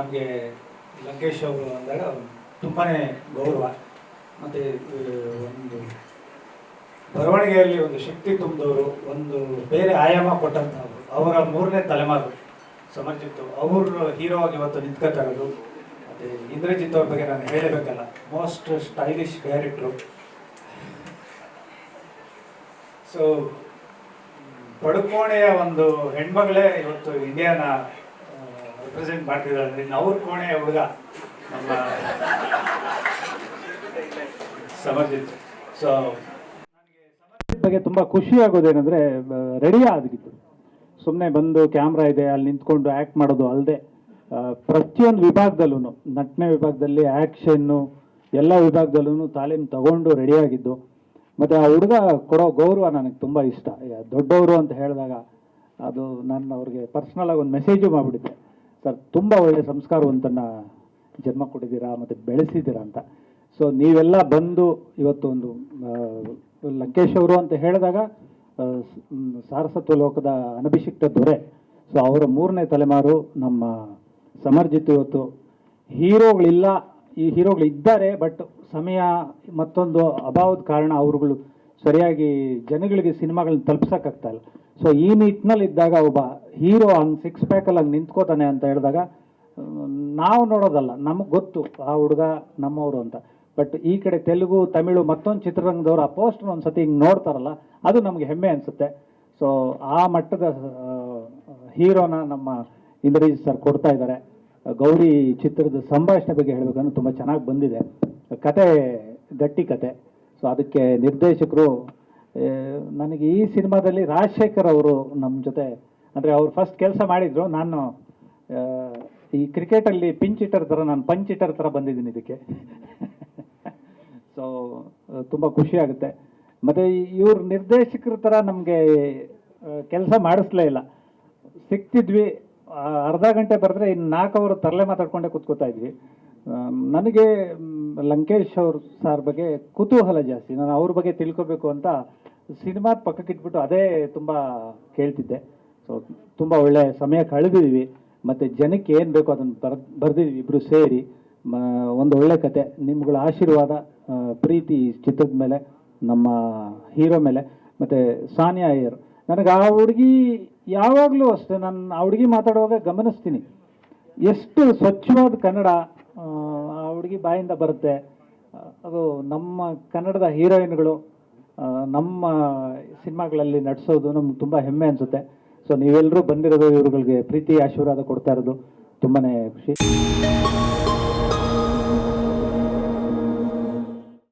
ನಮಗೆ ಲಂಕೇಶ್ ಅವರು ಅಂದಾಗ ತುಂಬಾ ಗೌರವ. ಮತ್ತು ಒಂದು ಬರವಣಿಗೆಯಲ್ಲಿ ಒಂದು ಶಕ್ತಿ ತುಂಬಿದವರು, ಒಂದು ಬೇರೆ ಆಯಾಮ ಕೊಟ್ಟಂಥವ್ರು, ಅವರ ಮೂರನೇ ತಲೆಮಾರು ಸಮರ್ಜಿತ್ ಅವರು. ಹೀರೋ ಆಗಿ ಇವತ್ತು ನಿಂತ್ಕೋತಾರದು ಮತ್ತು ಇಂದ್ರಜಿತ್ ಅವ್ರ ಬಗ್ಗೆ ನಾನು ಹೇಳಬೇಕಲ್ಲ. Most stylish character. ಸೊ ಪಡುಕೋಣೆಯ ಒಂದು ಹೆಣ್ಮಗಳೇ ಇವತ್ತು ಇಂಡಿಯಾನ ರೆಪ್ರೆಸೆಂಟ್ ಮಾಡ್ತಿದ್ದಾರೆ ನಿನ್ನ ಅವ್ರ ಕೋಣೆ ಹುಡುಗ ನಮ್ಮ ಸಮರ್ಜಿತ್. ಸೊ ಬಗ್ಗೆ ತುಂಬ ಖುಷಿ ಆಗೋದೇನೆಂದರೆ ರೆಡಿ ಆಗಿದ್ದು. ಸುಮ್ಮನೆ ಬಂದು ಕ್ಯಾಮ್ರಾ ಇದೆ, ಅಲ್ಲಿ ನಿಂತ್ಕೊಂಡು ಆ್ಯಕ್ಟ್ ಮಾಡೋದು ಅಲ್ಲದೆ ಪ್ರತಿಯೊಂದು ವಿಭಾಗದಲ್ಲೂ ನಟನೆ ವಿಭಾಗದಲ್ಲಿ ಆ್ಯಕ್ಷನ್ನು ಎಲ್ಲ ವಿಭಾಗದಲ್ಲೂ ತಾಲೀಮ್ ತಗೊಂಡು ರೆಡಿಯಾಗಿದ್ದು ಮತ್ತು ಆ ಹುಡುಗ ಕೊಡೋ ಗೌರವ ನನಗೆ ತುಂಬ ಇಷ್ಟ. ದೊಡ್ಡವರು ಅಂತ ಹೇಳಿದಾಗ ಅದು ನಾನು ಅವ್ರಿಗೆ ಪರ್ಸ್ನಲಾಗಿ ಒಂದು ಮೆಸೇಜು ಮಾಡಿಬಿಟ್ಟಿದ್ದೆ ಸರ್, ತುಂಬ ಒಳ್ಳೆಯ ಸಂಸ್ಕಾರವಂತನ ಜನ್ಮ ಕೊಟ್ಟಿದ್ದೀರಾ ಮತ್ತು ಬೆಳೆಸಿದ್ದೀರಾ ಅಂತ. ಸೊ ನೀವೆಲ್ಲ ಬಂದು ಇವತ್ತು ಒಂದು ಲಂಕೇಶ್ ಅವರು ಅಂತ ಹೇಳಿದಾಗ ಸಾರಸತ್ವ ಲೋಕದ ಅನಭಿಷಿಕ್ತ ದೊರೆ. ಸೊ ಅವರ ಮೂರನೇ ತಲೆಮಾರು ನಮ್ಮ ಸಮರ್ಜಿತ್ ಇವತ್ತು. ಹೀರೋಗಳಿಲ್ಲ, ಈ ಹೀರೋಗಳು ಇದ್ದಾರೆ, ಬಟ್ ಸಮಯ ಮತ್ತೊಂದು ಅಭಾವದ ಕಾರಣ ಅವರುಗಳು ಸರಿಯಾಗಿ ಜನಗಳಿಗೆ ಸಿನಿಮಾಗಳನ್ನ ತಲುಪ್ಸೋಕ್ಕಾಗ್ತಾ ಇಲ್ಲ. ಸೊ ಈ ನಿಟ್ಟಿನಲ್ಲಿ ಇದ್ದಾಗ ಒಬ್ಬ ಹೀರೋ ಹಂಗೆ ಸಿಕ್ಸ್ ಪ್ಯಾಕಲ್ಲಿ ಹಂಗೆ ನಿಂತ್ಕೋತಾನೆ ಅಂತ ಹೇಳಿದಾಗ, ನಾವು ನೋಡೋದಲ್ಲ, ನಮಗೆ ಗೊತ್ತು, ಆ ಹುಡುಗ ನಮ್ಮವರು ಅಂತ. ಬಟ್ ಈ ಕಡೆ ತೆಲುಗು, ತಮಿಳು ಮತ್ತೊಂದು ಚಿತ್ರರಂಗದವ್ರು ಆ ಪೋಸ್ಟರ್ ಒಂದು ಸತಿ ಹಿಂಗೆ ನೋಡ್ತಾರಲ್ಲ, ಅದು ನಮಗೆ ಹೆಮ್ಮೆ ಅನಿಸುತ್ತೆ. ಸೊ ಆ ಮಟ್ಟದ ಹೀರೋನ ನಮ್ಮ ಇಂದ್ರಜಿತ್ ಸರ್ ಕೊಡ್ತಾ ಇದ್ದಾರೆ. ಗೌರಿ ಚಿತ್ರದ ಸಂಭಾಷಣೆ ಬಗ್ಗೆ ಹೇಳಬೇಕಂದ್ರೆ ತುಂಬ ಚೆನ್ನಾಗಿ ಬಂದಿದೆ. ಕತೆ, ಗಟ್ಟಿ ಕತೆ. ಸೊ ಅದಕ್ಕೆ ನಿರ್ದೇಶಕರು ನನಗೆ ಈ ಸಿನಿಮಾದಲ್ಲಿ ರಾಜಶೇಖರ್ ಅವರು ನಮ್ಮ ಜೊತೆ, ಅಂದರೆ ಅವ್ರು ಫಸ್ಟ್ ಕೆಲಸ ಮಾಡಿದ್ರು. ನಾನು ಈ ಕ್ರಿಕೆಟಲ್ಲಿ ಪಿಂಚ್ ಇಟ್ಟರ್ ಥರ ನಾನು ಪಂಚ್ ಇಟ್ಟರ್ ಥರ ಬಂದಿದ್ದೀನಿ ಇದಕ್ಕೆ. ಸೊ ತುಂಬ ಖುಷಿ ಆಗುತ್ತೆ. ಮತ್ತು ಇವ್ರ ನಿರ್ದೇಶಕರ ಥರ ನಮಗೆ ಕೆಲಸ ಮಾಡಿಸ್ಲೇ ಇಲ್ಲ. ಸಿಕ್ತಿದ್ವಿ. ಅರ್ಧ ಗಂಟೆ ಬರೆದ್ರೆ ಇನ್ನು ನಾಲ್ಕು ಅವರು ತರಲೆ ಮಾತಾಡ್ಕೊಂಡೇ ಕೂತ್ಕೋತಾ ಇದ್ವಿ. ನನಗೆ ಲಂಕೇಶ್ ಅವ್ರ ಸಾರ್ ಬಗ್ಗೆ ಕುತೂಹಲ ಜಾಸ್ತಿ. ನಾನು ಅವ್ರ ಬಗ್ಗೆ ತಿಳ್ಕೊಬೇಕು ಅಂತ ಸಿನಿಮಾದ ಪಕ್ಕಕ್ಕಿಟ್ಬಿಟ್ಟು ಅದೇ ತುಂಬ ಕೇಳ್ತಿದ್ದೆ. ಸೊ ತುಂಬ ಒಳ್ಳೆ ಸಮಯ ಕಳೆದಿದ್ದೀವಿ ಮತ್ತು ಜನಕ್ಕೆ ಏನು ಬೇಕೋ ಅದನ್ನು ಬರ್ ಬರೆದಿದ್ವಿ ಇಬ್ಬರು ಸೇರಿ. ಒಂದು ಒಳ್ಳೆ ಕತೆ. ನಿಮ್ಗಳ ಆಶೀರ್ವಾದ ಪ್ರೀತಿ ಚಿತ್ರದ ಮೇಲೆ ನಮ್ಮ ಹೀರೋ ಮೇಲೆ ಮತ್ತು ಸಾನಿಯಾ ಅಯ್ಯರ್. ನನಗೆ ಆ ಹುಡುಗಿ ಯಾವಾಗಲೂ ಅಷ್ಟೇ. ನಾನು ಆ ಹುಡುಗಿ ಮಾತಾಡುವಾಗ ಗಮನಿಸ್ತೀನಿ. ಎಷ್ಟು ಸ್ವಚ್ಛವಾದ ಕನ್ನಡ ಆ, ಹುಡುಗಿ ಬಾಯಿಂದ ಬರುತ್ತೆ. ಅದು ನಮ್ಮ ಕನ್ನಡದ ಹೀರೋಯಿನ್ಗಳು ನಮ್ಮ ಸಿನಿಮಾಗಳಲ್ಲಿ ನಟಿಸೋದು ನಮ್ಗೆ ತುಂಬ ಹೆಮ್ಮೆ ಅನಿಸುತ್ತೆ. ಸೊ ನೀವೆಲ್ಲರೂ ಬಂದಿರೋದು ಇವ್ರುಗಳಿಗೆ ಪ್ರೀತಿ, ಆಶೀರ್ವಾದ ಕೊಡ್ತಾ ಇರೋದು ತುಂಬಾ ಖುಷಿ.